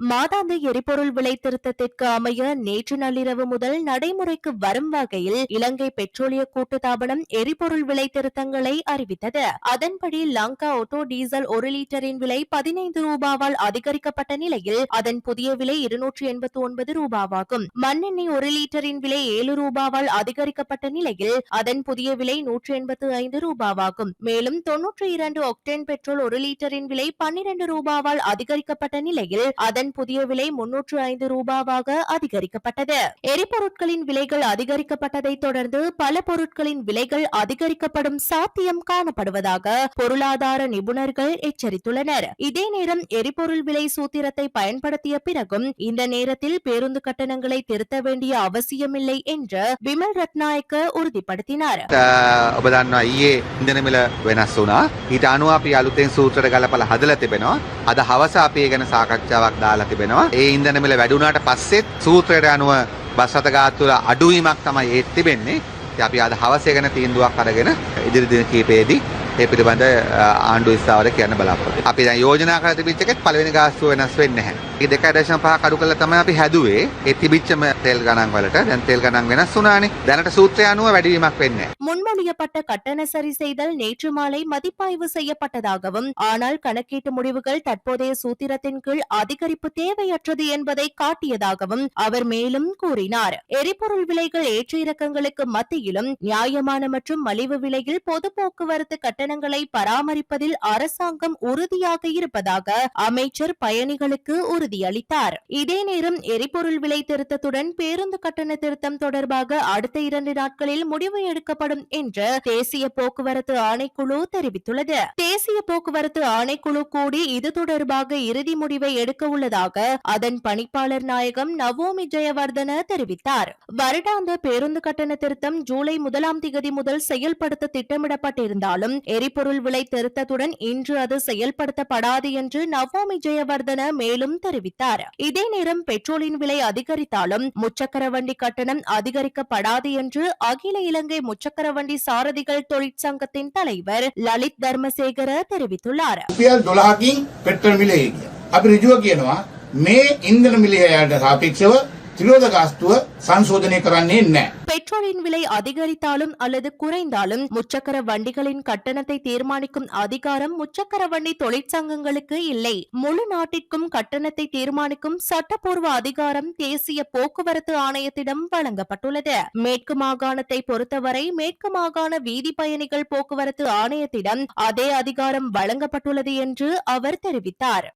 மாதாந்த எரிபொருள் விலை திருத்தத்திற்கு அமைய நேற்று நள்ளிரவு முதல் நடைமுறைக்கு வரும் வகையில் இலங்கை பெட்ரோலிய கூட்டுத்தாபனம் எரிபொருள் விலை திருத்தங்களை அறிவித்தது. அதன்படி லங்கா ஆட்டோ டீசல் ஒரு லிட்டரின் விலை பதினைந்து ரூபாவால் அதிகரிக்கப்பட்ட நிலையில் அதன் புதிய விலை இருநூற்றி எண்பத்தி ஒன்பது ரூபாவாகும். மண்ணெண்ணெய் ஒரு லிட்டரின் விலை ஏழு ரூபாவால் அதிகரிக்கப்பட்ட நிலையில் அதன் புதிய விலை நூற்றி எண்பத்து ஐந்து ரூபாவாகும். மேலும் தொன்னூற்றி இரண்டு ஒக்டேன் பெட்ரோல் ஒரு லிட்டரின் விலை பன்னிரண்டு ரூபாவால் அதிகரிக்கப்பட்ட நிலையில் அதன் புதிய விலை முன்னூற்று ஐந்து ரூபாவாக அதிகரிக்கப்பட்டது எரிபொருட்களின் விலைகள் அதிகரிக்கப்பட்டதை தொடர்ந்து பல பொருட்களின் விலைகள் அதிகரிக்கப்படும் சாத்தியம் காணப்படுவதாக பொருளாதார நிபுணர்கள் எச்சரித்துள்ளனர் இதே நேரம் எரிபொருள் விலை சூத்திரத்தை பயன்படுத்திய பிறகும் இந்த நேரத்தில் பேருந்து கட்டணங்களை திருத்த வேண்டிய அவசியமில்லை என்று விமல் ரத்நாயக்க உறுதிப்படுத்தினார் ඔබ දන්නවා ඊයේ ඉන්දන මිල වෙනස් වුණා. ඊට අනුව අපි අලුතෙන් සූත්‍රයට ගලපලා හදලා තිබෙනවා. අද හවස අපි ඒ ගැන සාකච්ඡාවක් දාලා තිබෙනවා. ඒ ඉන්දන මිල වැඩි වුණාට පස්සෙත් සූත්‍රයට අනුව බස් රථ ගාස්තු වල අඩුවීමක් තමයි ඒත් තිබෙන්නේ. ඉතින් අපි අද හවස ඒ ගැන තීන්දුවක් අරගෙන ඉදිරි දින කිහිපෙදී ඒ පිළිබඳ අ, ආණ්ඩුව ස්ථාවර කියන්න බලාපොරොත්තු. අපි දැන් යෝජනා කරලා තිබිච්ච එකෙත් පළවෙනි ගාස්තුව වෙනස් වෙන්නේ නැහැ. ඒ 2.5 අඩු කළා තමයි අපි හැදුවේ. ඒ තිබිච්චම තෙල් ගණන් වලට දැන් තෙල් ගණන් වෙනස් වුණානේ. දැනට සූත්‍රය අනුව වැඩිවීමක් වෙන්නේ නැහැ. முன்மொழியப்பட்ட கட்டண சரி செய்தல் நேற்று மாலை மதிப்பாய்வு செய்யப்பட்டதாகவும் ஆனால் கணக்கீட்டு முடிவுகள் தற்போதைய சூத்திரத்தின் கீழ் அதிகரிப்பு தேவையற்றது என்பதை காட்டியதாகவும் அவர் மேலும் கூறினார் எரிபொருள் விலைகள் ஏற்ற இறக்கங்களுக்கு மத்தியிலும் நியாயமான மற்றும் மலிவு விலையில் பொது போக்குவரத்து கட்டணங்களை பராமரிப்பதில் அரசாங்கம் உறுதியாக இருப்பதாக அமைச்சர் பயணிகளுக்கு உறுதியளித்தார். இதே நேரம் எரிபொருள் விலை திருத்தத்துடன் பேருந்து கட்டண திருத்தம் தொடர்பாக அடுத்த இரண்டு நாட்களில் முடிவு எடுக்கப்படும் என்று தேசிய போக்குவரத்து ஆணைக்குழு தெரிவித்துள்ளது. தேசிய போக்குவரத்து ஆணைக்குழு கூடி இது தொடர்பாக இறுதி முடிவை எடுக்க உள்ளதாக அதன் பணிப்பாளர் நாயகம் நவோமி ஜெயவர்தன தெரிவித்தார். வருடாந்த பேருந்து கட்டண திருத்தம் ஜூலை முதலாம் திகதி முதல் செயல்படுத்த திட்டமிடப்பட்டிருந்தாலும் எரிபொருள் விலை திருத்தத்துடன் இன்று அது செயல்படுத்தப்படாது என்று நவோமி ஜெயவர்தன மேலும் தெரிவித்தார் இதே நேரம் பெட்ரோலின் விலை அதிகரித்தாலும் முச்சக்கர வண்டி கட்டணம் அதிகரிக்கப்படாது என்று அகில இலங்கை முச்சக்கர வண்டி சாரதிகள் தொழிற்சங்கத்தின் தலைவர் லலித் தர்மசேகர தெரிவித்துள்ளார் රුපියල් 12කින් පෙට්‍රල් මිලේ ගියා. අපි ඍජුව කියනවා මේ ඉන්ධන මිලයට සාපේක්ෂව திலோதகாஸ்துவ சன்சோதனை கரன்னே என்ன பெட்ரோலின் விலை அதிகரித்தாலும் அல்லது குறைந்தாலும் முச்சக்கர வண்டிகளின் கட்டணத்தை தீர்மானிக்கும் அதிகாரம் முச்சக்கர வண்டி தொழிற்சங்கங்களுக்கு இல்லை. முழு நாட்டிற்கும் கட்டணத்தை தீர்மானிக்கும் சட்டப்பூர்வ அதிகாரம் தேசிய போக்குவரத்து ஆணையத்திடம் வழங்கப்பட்டுள்ளது. மேற்கு மாகாணத்தை பொறுத்தவரை மேற்கு மாகாண வீதி பயணிகள் போக்குவரத்து ஆணையத்திடம் அதே அதிகாரம் வழங்கப்பட்டுள்ளது என்று அவர் தெரிவித்தார்.